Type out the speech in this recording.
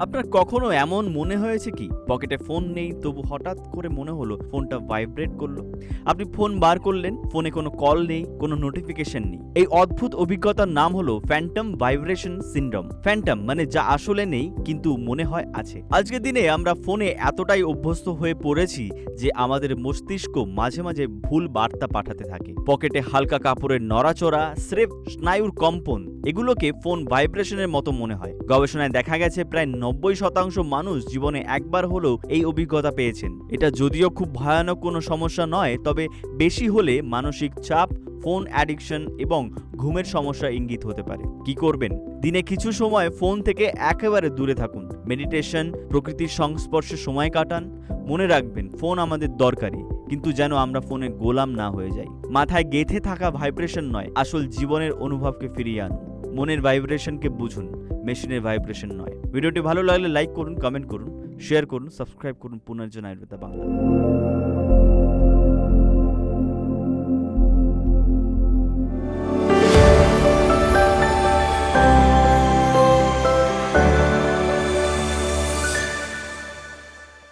আপনার কখনো এমন মনে হয়েছে কি? পকেটে ফোন নেই, তবু হঠাৎ করে মনে হলো, ফোনটা ভাইব্রেট করল। আপনি ফোন বার করলেন, ফোনে কোনো কল নেই, কোনো নোটিফিকেশন নেই। এই অদ্ভুত অভিজ্ঞতার নাম হলো ফ্যান্টম ভাইব্রেশন সিন্ড্রোম। ফ্যান্টম মানে যা আসলে নেই, কিন্তু মনে হয় আছে। আজকের দিনে আমরা ফোনে এতটাই অভ্যস্ত হয়ে পড়েছি যে আমাদের মস্তিষ্ক মাঝে মাঝে ভুল বার্তা পাঠাতে থাকে। পকেটে হালকা কাপড়ের নড়াচড়া, স্রেফ স্নায়ুর কম্পন এগুলোকে ফোন ভাইব্রেশনের মতো মনে হয়। গবেষণায় দেখা গেছে প্রায় নব্বই শতাংশ মানুষ জীবনে একবার হলেও এই অভিজ্ঞতা পেয়েছেন। এটা যদিও খুব ভয়ানক কোনো সমস্যা নয়, তবে বেশি হলে মানসিক চাপ, ফোন অ্যাডিকশন এবং ঘুমের সমস্যা ইঙ্গিত হতে পারে। কি করবেন? দিনে কিছু সময় ফোন থেকে একেবারে দূরে থাকুন। মেডিটেশন, প্রকৃতির সংস্পর্শে সময় কাটান। মনে রাখবেন, ফোন আমাদের দরকারি, কিন্তু যেন আমরা ফোনে গোলাম না হয়ে যাই। মাথায় গেথে থাকা ভাইব্রেশন নয়, আসল জীবনের অনুভবকে ফিরিয়ে আনুন। মনের ভাইব্রেশনকে বুঝুন, মেশিনের ভাইব্রেশন নয়। ভিডিওটি ভালো লাগলে লাইক করুন কমেন্ট করুন শেয়ার করুন সাবস্ক্রাইব করুন পুনর্জন আয়ুর্বেদা বাংলা।